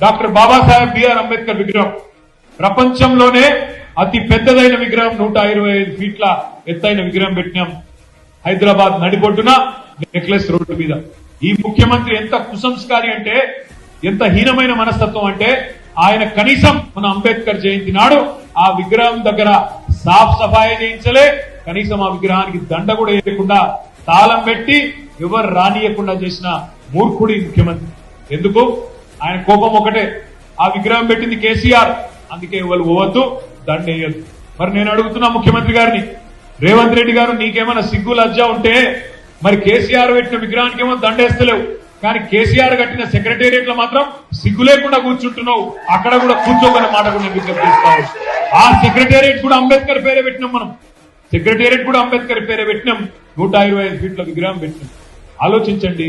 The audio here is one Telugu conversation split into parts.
డాక్టర్ బాబాసాహెబ్ బిఆర్ అంబేద్కర్ విగ్రహం. ప్రపంచంలోనే అతి పెద్దదైన విగ్రహం నూట ఇరవై ఐదు ఫీట్ల ఎత్తైన విగ్రహం పెట్టినాం. హైదరాబాద్ నడిపొడ్డున నెక్లెస్ రోడ్డు మీద. ఈ ముఖ్యమంత్రి ఎంత కుసంస్కారి అంటే ఎంత హీనమైన మనస్తత్వం అంటే ఆయన కనీసం మన అంబేద్కర్ జయంతి నాడు ఆ విగ్రహం దగ్గర సాఫ్ సఫాయి చేయించలే కనీసం ఆ విగ్రహానికి దండ కూడా వేయకుండా తాళం పెట్టి ఎవరు రానియకుండా చేసిన మూర్ఖుడి ముఖ్యమంత్రి. ఎందుకు? ఆయన కోపం ఒకటే. ఆ విగ్రహం పెట్టింది కేసీఆర్. అందుకే వాళ్ళు పోవద్దు దండ వేయద్దు. మరి నేను అడుగుతున్నా ముఖ్యమంత్రి గారిని రేవంత్ రెడ్డి గారు నీకేమైనా సిగ్గు లజ్జ ఉంటే మరి కేసీఆర్ పెట్టిన విగ్రహానికి ఏమో దండేస్తలేవు కానీ కేసీఆర్ కట్టిన సెక్రటేరియట్లో మాత్రం సిగ్గు లేకుండా కూర్చుంటున్నావు. అక్కడ కూడా కూర్చోకునే మాట కూడా విజ్ఞప్తి చేస్తావు ఆ సెక్రటేరియట్ కూడా అంబేద్కర్ పేరే పెట్టినాం మనం. సెక్రటేరియట్ కూడా అంబేద్కర్ పేరే పెట్టినాం. నూట ఇరవై ఐదు ఫీట్ల విగ్రహం పెట్టినాం. ఆలోచించండి.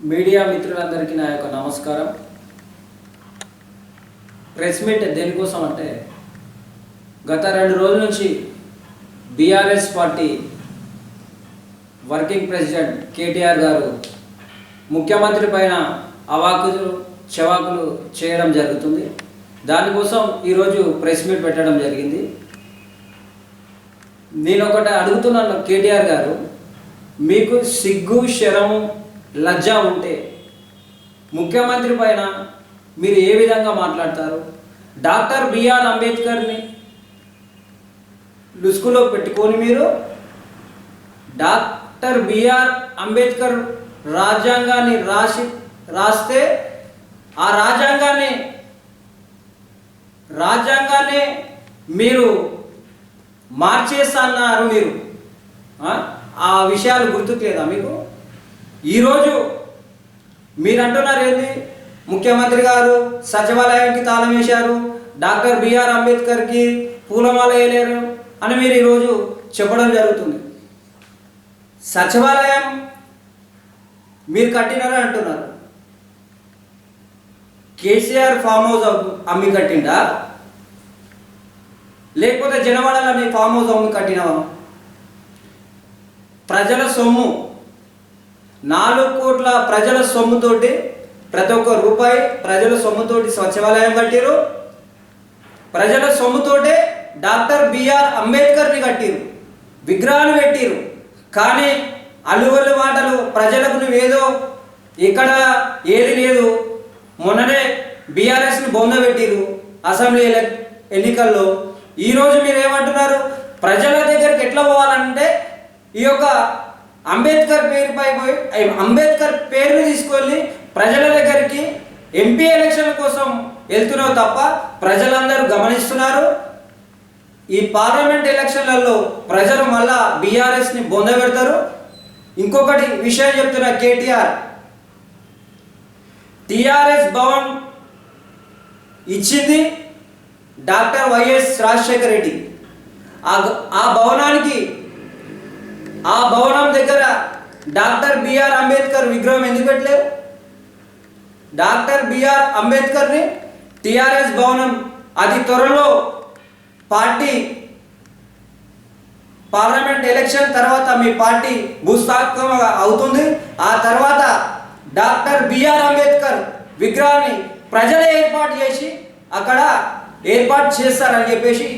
మీడియా మిత్రులందరికీ నా యొక్క నమస్కారం. ప్రెస్ మీట్ దేనికోసం అంటే గత రెండు రోజుల నుంచి BRS party working president KTR garu ముఖ్యమంత్రి పైన అవాకులు చెవాకులు చేయడం జరుగుతుంది. దానికోసం ఈరోజు ప్రెస్ మీట్ పెట్టడం జరిగింది. నేను ఒకటి అడుగుతున్నాను కేటీఆర్ గారు మీకు సిగ్గు శరము లజ్జ ఉంటే ముఖ్యమంత్రి పైన మీరు ఏ విధంగా మాట్లాడతారు? డాక్టర్ బిఆర్ అంబేద్కర్ని లుసుకులో పెట్టుకొని మీరు డాక్టర్ బిఆర్ అంబేద్కర్ రాజ్యాంగాన్ని రాసి రాస్తే ఆ రాజ్యాంగాన్ని రాజ్యాంగాన్ని మీరు మార్చేస్తున్నారు మీరు. ఆ విషయాలు గుర్తుకు లేదా మీకు? ఈరోజు మీరు అంటున్నారు ఏంది? ముఖ్యమంత్రి గారు సచివాలయానికి తాళం వేశారు. డాక్టర్ బిఆర్ అంబేద్కర్కి పూలమాల వేయలేరు అని మీరు ఈరోజు చెప్పడం జరుగుతుంది. సచివాలయం మీరు కట్టినారని అంటున్నారు. కేసీఆర్ ఫామ్ హౌస్ అమ్మి కట్టిండా? లేకపోతే జనవాడలో నీ ఫామ్ హౌస్ అమ్మి కట్టినావా? ప్రజల సొమ్ము నాలుగు కోట్ల ప్రజల సొమ్ముతోటి ప్రతి ఒక్క రూపాయి ప్రజల సొమ్ముతోటి సచివాలయం కట్టిరు ప్రజల సొమ్ముతోటే డాక్టర్ బిఆర్ అంబేద్కర్ని కట్టిరు విగ్రహాలు పెట్టిరు కానీ అలువలు మాటలు ప్రజలకు నువ్వేదో ఇక్కడ ఏది లేదు. మొన్ననే బీఆర్ఎస్ని బొందబెట్టిరు అసెంబ్లీ ఎన్నికల్లో. ఈరోజు మీరు ఏమంటున్నారు? ప్రజల దగ్గరికి ఎట్లా పోవాలంటే ఈ యొక్క అంబేద్కర్ పేరుపై పోయి అంబేద్కర్ పేరుని తీసుకొని ప్రజల దగ్గరికి ఎంపీ ఎలక్షన్ కోసం వెళ్తున్నావు తప్ప ప్రజలందరూ గమనిస్తున్నారు. ఈ పార్లమెంట్ ఎలక్షన్లలో ప్రజలు మళ్ళా బీఆర్ఎస్ని బొందబెడతారు ఇంకొకటి విషయం చెప్తున్నా కేటీఆర్. టిఆర్ఎస్ భవన్ ఇచ్చింది డాక్టర్ వైఎస్ రాజశేఖర రెడ్డి. ఆ ఆ భవనానికి ఆ భవనం డాక్టర్ బిఆర్ అంబేద్కర్ విగ్రహం ఎందుకు పెట్టలేరు? డాక్టర్ బిఆర్ అంబేద్కర్ని టిఆర్ఎస్ భవనం అతి త్వరలో పార్టీ పార్లమెంట్ ఎలక్షన్ తర్వాత మీ పార్టీ భూస్థాపకం అవుతుంది. ఆ తర్వాత డాక్టర్ బిఆర్ అంబేద్కర్ విగ్రహాన్ని ప్రజలే ఏర్పాటు చేసి అక్కడ ఏర్పాటు చేస్తారని చెప్పేసి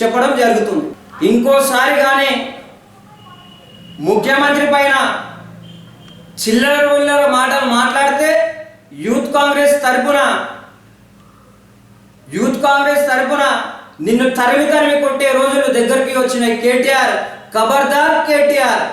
చెప్పడం జరుగుతుంది. ఇంకోసారి కానీ ముఖ్యమంత్రి పైన చిల్లర విల్లర మాటలు మాట్లాడితే యూత్ కాంగ్రెస్ తరపున యూత్ కాంగ్రెస్ తరపున నిన్ను తరిమి తరిమి కొట్టే రోజులు దగ్గరికి వచ్చిన కేటీఆర్ ఖబర్దార్ కేటీఆర్.